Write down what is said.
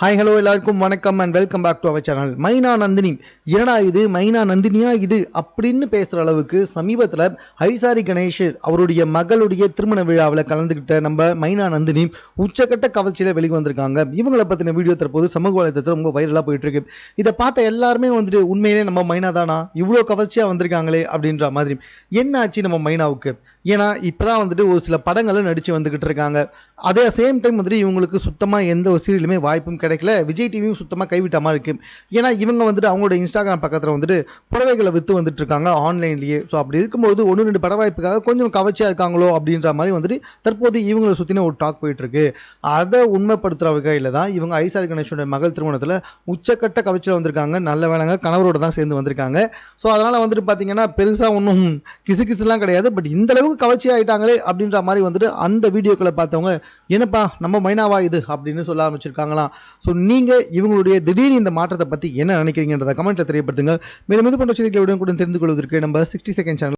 Hi hello எல்லாருக்கும் வணக்கம் and welcome back to our channel Maina Nandini. என்னடா இது? மைனா நந்தினியா இது? அப்படின்னு பேசுகிற அளவுக்கு சமீபத்தில் ஐசாரி கணேஷ் அவருடைய மகளுடைய திருமண விழாவில் கலந்துக்கிட்ட நம்ம மைனா நந்தினி உச்சக்கட்ட கவர்ச்சியில் வெளியே வந்திருக்காங்க. இவங்களை பற்றின வீடியோ தற்போது சமூக வலைத்தளத்தில் ரொம்ப வைரலாக போயிட்டுருக்கு. இதை பார்த்த எல்லாருமே வந்துட்டு உண்மையிலே நம்ம மைனா தானா? இவ்வளோ கவர்ச்சியாக வந்திருக்காங்களே அப்படின்ற மாதிரி. என்ன ஆச்சு நம்ம மைனாவுக்கு? ஏன்னா இப்போ தான் வந்துட்டு ஒரு சில படங்களை நடித்து வந்துக்கிட்டு இருக்காங்க. அதே சேம் டைம் வந்துட்டு இவங்களுக்கு சுத்தமாக எந்த ஒரு சீரியலுமே வாய்ப்பும் கிடையாது கிடைக்கல. விஜய் டிவியும் சுத்தமாக கைவிட்ட மாதிரி இருக்குது ஏன்னா இவங்க வந்துட்டு அவங்களோட இன்ஸ்டாகிராம் பக்கத்தில் வந்துட்டு புடவைகளை விற்று வந்துட்டு இருக்காங்க ஆன்லைன்லேயே ஸோ அப்படி இருக்கும்போது ஒன்று ரெண்டு பட வாய்ப்புக்காக கொஞ்சம் கவர்ச்சியாக இருக்காங்களோ அப்படின்ற மாதிரி வந்துட்டு தற்போது இவங்களை சுற்றின ஒரு டாக் போயிட்டுருக்கு அதை உண்மைப்படுத்துகிற வகையில் தான் இவங்க ஐசாரி கணேஷோட மகள் திருமணத்தில் உச்சக்கட்ட கவர்ச்சியில் வந்திருக்காங்க. நல்ல வேலைங்க. கணவரோட தான் சேர்ந்து வந்திருக்காங்க. ஸோ அதனால் வந்துட்டு பார்த்தீங்கன்னா பெருசாக ஒன்றும் கிசு கிசுலாம் கிடையாது. பட் இந்த அளவுக்கு கவர்ச்சி ஆகிட்டாங்களே அப்படின்ற மாதிரி வந்துட்டு அந்த வீடியோக்களை பார்த்தவங்க என்னப்பா நம்ம மைனாவா இது? அப்படின்னு சொல்ல ஆரம்பிச்சிருக்காங்களாம். ஸோ நீங்கள் இவங்களுடைய திடீர்னு இந்த மாற்றத்தை பற்றி என்ன நினைக்கிறீங்கன்றத கமெண்ட்டில் தெரியப்படுத்துங்க. மேலும் இது போன்ற செய்திகளை உடனுக்குடன் தெரிந்து கொள்வதற்கு நம்ம சிக்ஸ்டி செகண்ட் சேனல்